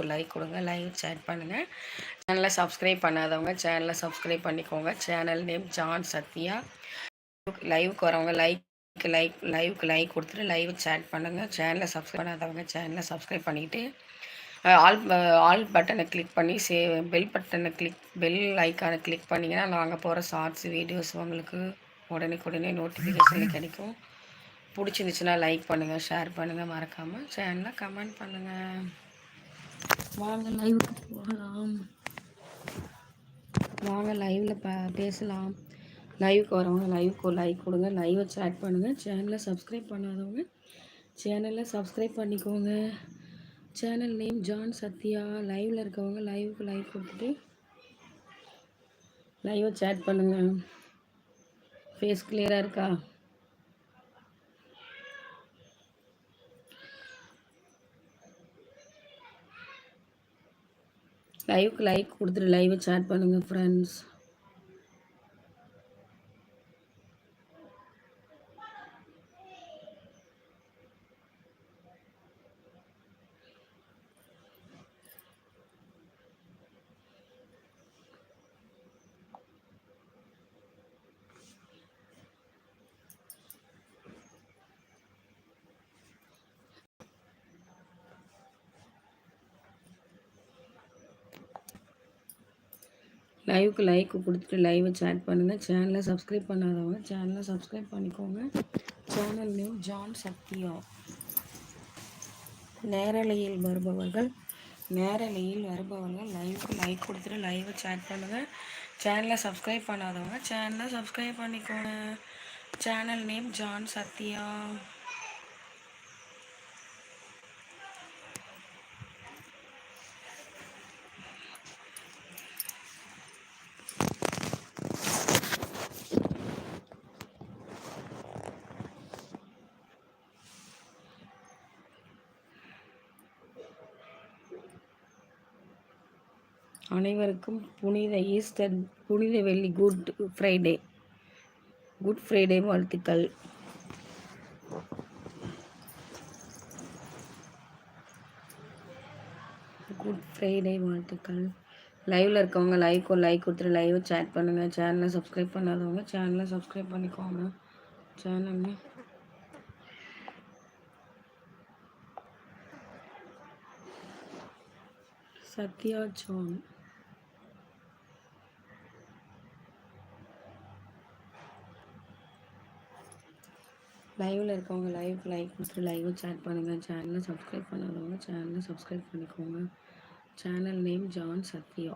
ஒரு லைக் கொடுங்க live chat பண்ணுங்கள் சேனலை சப்ஸ்கிரைப் பண்ணாதவங்க சேனலை சப்ஸ்கிரைப் பண்ணிக்கோங்க. சேனல் நேம் ஜான் சத்யா லைவுக்கு வரவங்க லைக் லைக் லைவுக்கு லைக் கொடுத்துட்டு லைவ் சேட் பண்ணுங்கள் சேனலை சப்ஸ்கிரைப் பண்ணாதவங்க சேனலை சப்ஸ்கிரைப் பண்ணிவிட்டு ஆல் ஆல் பட்டனை கிளிக் பண்ணி சே பெல் பட்டனை கிளிக் பெல் ஐக்கானை கிளிக் பண்ணிங்கன்னா நாங்கள் போகிற ஷார்ட்ஸ் வீடியோஸ் உங்களுக்கு உடனே நோட்டிஃபிகேஷனில் நோட்டிஃபிகேஷன் கிடைக்கும். பிடிச்சிருந்துச்சுன்னா லைக் பண்ணுங்கள் ஷேர் பண்ணுங்கள் மறக்காமல் சேனலில் கமெண்ட் பண்ணுங்கள் வாங்க லைவுக்கு போகலாம். வாங்க லைவில் ப பேசலாம். லைவுக்கு வரவங்க லைவுக்கு லைக் கொடுங்க. லைவை சேட் பண்ணுங்கள் சேனலை சப்ஸ்கிரைப் பண்ணாதவங்க சேனலை சப்ஸ்கிரைப் பண்ணிக்கோங்க. சேனல் நேம் ஜான் சத்யா லைவில் இருக்கவங்க லைவுக்கு லைக் கொடுத்துட்டு லைவை சேட் பண்ணுங்கள் ஃபேஸ் கிளியராக இருக்கா? லைவுக்கு லைக் கொடுத்துட்டு லைவை சேட் பண்ணுங்கள் ஃப்ரெண்ட்ஸ் லைவுக்கு லைக் கொடுத்துட்டு லைவை சேட் பண்ணுங்கள் சேனலை சப்ஸ்கிரைப் பண்ணாதவங்க சேனலை சப்ஸ்கிரைப் பண்ணிக்கோங்க. சேனல் நேம் ஜான் சத்யா நேரலையில் வருபவர்கள் நேரலையில் வருபவர்கள் லைவுக்கு லைக் கொடுத்துட்டு லைவை சேட் பண்ணுங்கள் சேனலை சப்ஸ்கிரைப் பண்ணாதவங்க சேனலை சப்ஸ்கிரைப் பண்ணிக்கோங்க. சேனல் நேம் ஜான் சத்யா அனைவருக்கும் புனித ஈஸ்டர் புனித வெள்ளி குட் ஃப்ரைடே. குட் ஃப்ரைடே வாழ்த்துக்கள். குட் ஃப்ரைடே வாழ்த்துக்கள். லைவில் இருக்கவங்க லைக் ஒரு லைக் கொடுத்துட்டு லைவ் சேட் பண்ணுங்கள் சேனலை சப்ஸ்கிரைப் பண்ணாதவங்க சேனலை சப்ஸ்கிரைப் பண்ணிக்கோங்க. Channel Sathya zone. லைவில் இருக்கவங்க லைவ் லைக் கொடுத்துட்டு லைவும் சேட் பண்ணுங்கள் சேனலை சப்ஸ்கிரைப் பண்ணாதவங்க சேனலை சப்ஸ்கிரைப் பண்ணிக்கோங்க. Channel name John Sathya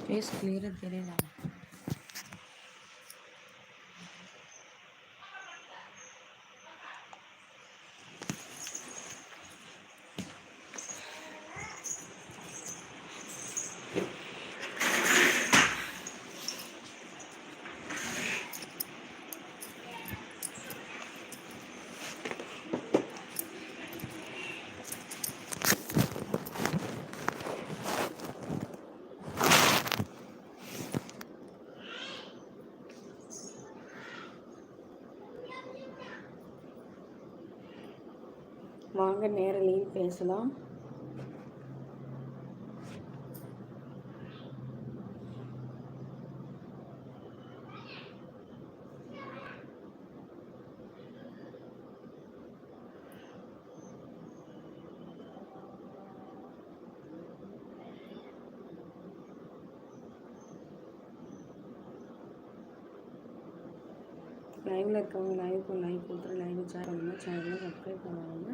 face கிளியராக தெரியல. வாங்க நேரலையில் பேசலாம். லைவில் இருக்கவங்க லைவ் லைவ் கொடுத்துரு லைவ் சேர் பண்ணுங்கள் சேனலில் சப்ஸ்கிரைப் பண்ணுவாங்க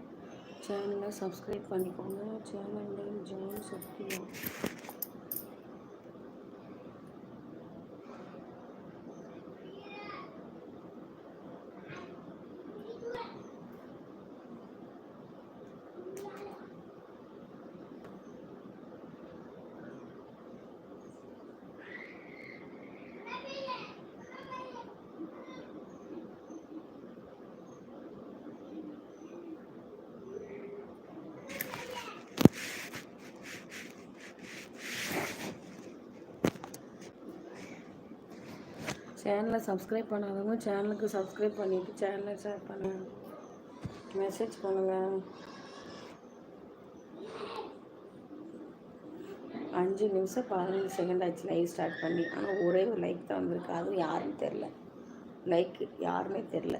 சேனலை சப்ஸ்கிரைப் பண்ணிக்கோங்க. சேனல் நேம் ஜான் சத்யா சேனலை சப்ஸ்கிரைப் பண்ணாதவங்க சேனலுக்கு சப்ஸ்கிரைப் பண்ணிவிட்டு சேனலை ஷேர் பண்ணுங்கள் மெசேஜ் பண்ணுங்கள் அஞ்சு நிமிஷம் பதினஞ்சு செகண்ட் ஆச்சு லைவ் ஸ்டார்ட் பண்ணி. ஆனால் ஒரே ஒரு லைக் தான் வந்திருக்கு. அதுவும் யாருன்னு தெரில லைக் யாருமே தெரில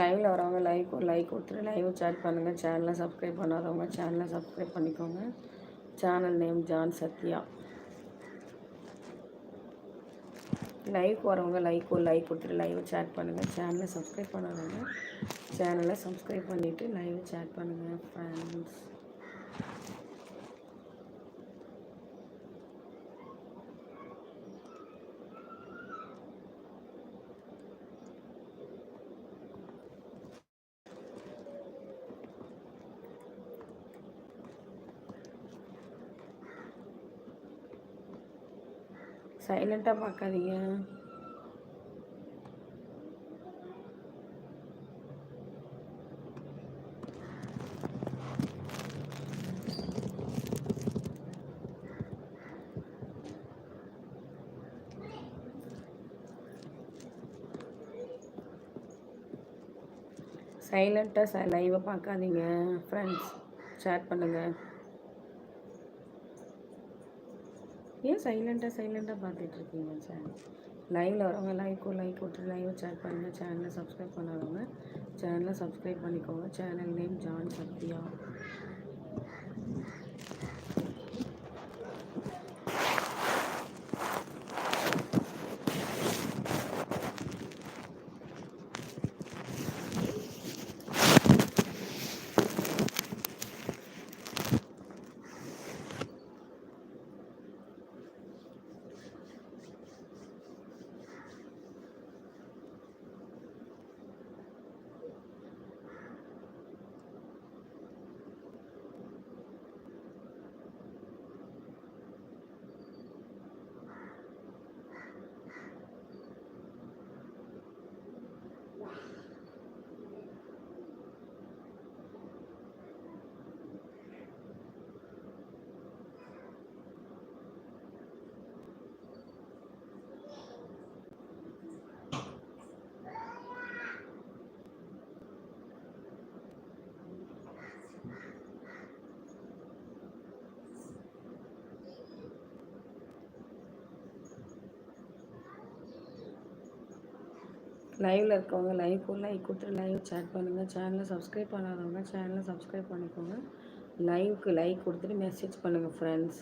லைவில் வரவங்க லைக் லைக் கொடுத்துட்டு லைவ் சேட் பண்ணுங்கள் சேனலை சப்ஸ்கிரைப் பண்ணாதவங்க சேனலை சப்ஸ்கிரைப் பண்ணிக்கோங்க. Channel name John Sathya like வரவங்க லைக் ஒரு லைக் கொடுத்துட்டு லைவ் சேட் பண்ணுங்கள் சேனலை சப்ஸ்கிரைப் பண்ணாதவங்க சேனலை சப்ஸ்கிரைப் பண்ணிவிட்டு லைவ் சேட் பண்ணுங்கள் ஃப்ரெண்ட்ஸ் சைலண்ட்டாக பார்க்காதீங்க சைலண்ட்டாக ச லைவை பார்க்காதீங்க ஃப்ரெண்ட்ஸ் ஷேர் பண்ணுங்கள் ஏன் சைலண்ட்டாக சைலண்ட்டாக பார்த்துட்ருக்கீங்க சேனல் லைவில் வரவங்க லைக்கோ லைக் விட்டு லைவை சேட் பண்ணுங்கள் சேனலை சப்ஸ்கிரைப் பண்ணாதவங்க சேனலை சப்ஸ்கிரைப் பண்ணிக்கோங்க. சேனல் நேம் ஜான் சத்யா லைவில் இருக்கவங்க லைவ் லைக் கொடுத்துட்டு லைவ் சேட் பண்ணுங்கள் சேனலை சப்ஸ்கிரைப் பண்ணாதவங்க சேனலை சப்ஸ்கிரைப் பண்ணிக்கோங்க. லைவுக்கு லைக் கொடுத்துட்டு மெசேஜ் பண்ணுங்கள் ஃப்ரெண்ட்ஸ்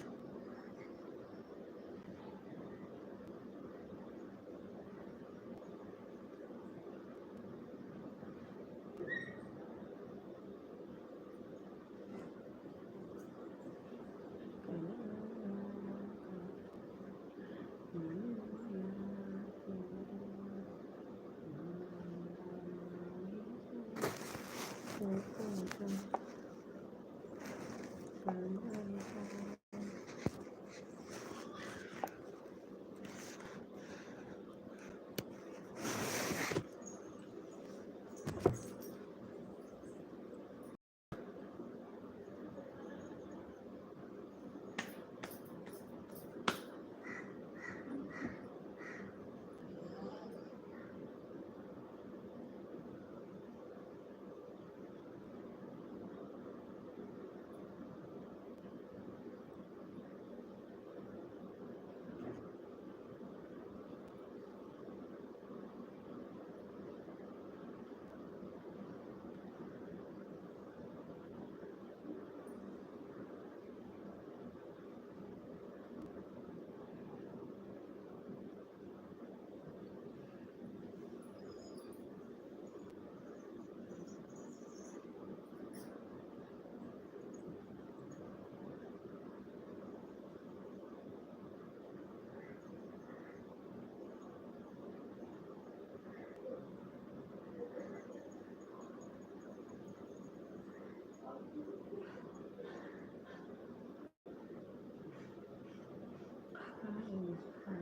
Cái.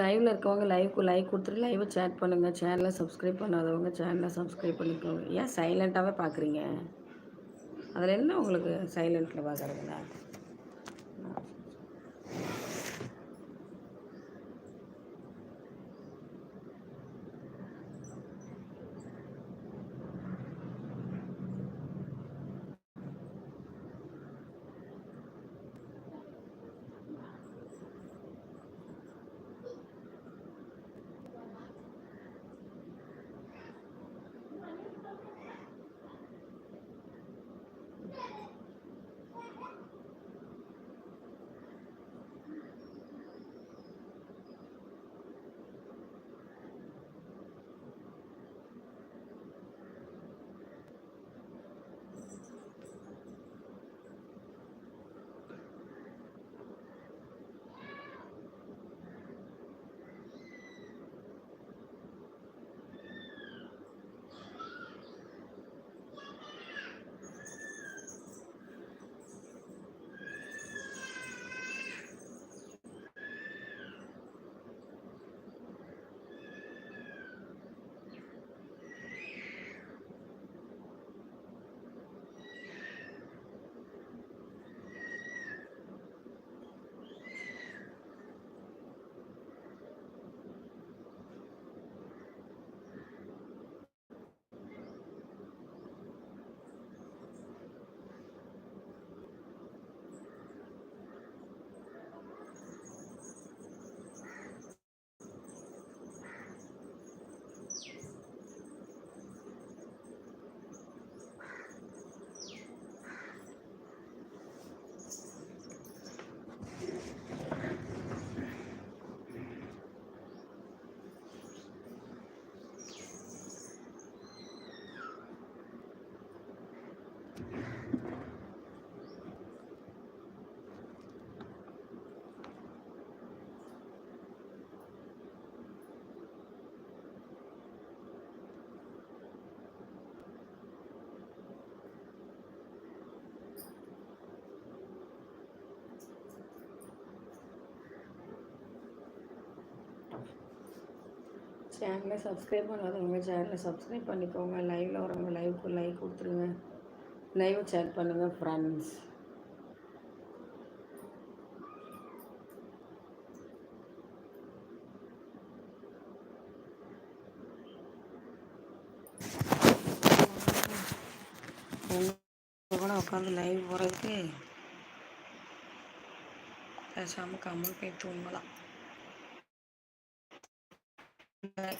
லைவில் இருக்கவங்க லைவ்க்கு லைக் கொடுத்துட்டு லைவை சேட் பண்ணுங்கள் சேனலை சப்ஸ்கிரைப் பண்ணாதவங்க சேனலை சப்ஸ்கிரைப் பண்ணிக்கோங்க. ஏன் சைலண்ட்டாகவே பார்க்குறீங்க அதில் என்ன உங்களுக்கு சைலண்ட்டில் பார்க்குறதுனா சேனலை சப்ஸ்கிரைப் பண்ணாதவங்க சேனலை சப்ஸ்கிரைப் பண்ணிக்கோங்க. லைவில் வரவங்க லைவுக்கு லைக் கொடுத்துருங்க. லைவ் சேட் பண்ணுங்கள் ஃப்ரெண்ட்ஸ் கூட உட்காந்து லைவ் போகிறதுக்கு பேசாமல் கம்மல் போய் தூங்கலாம். that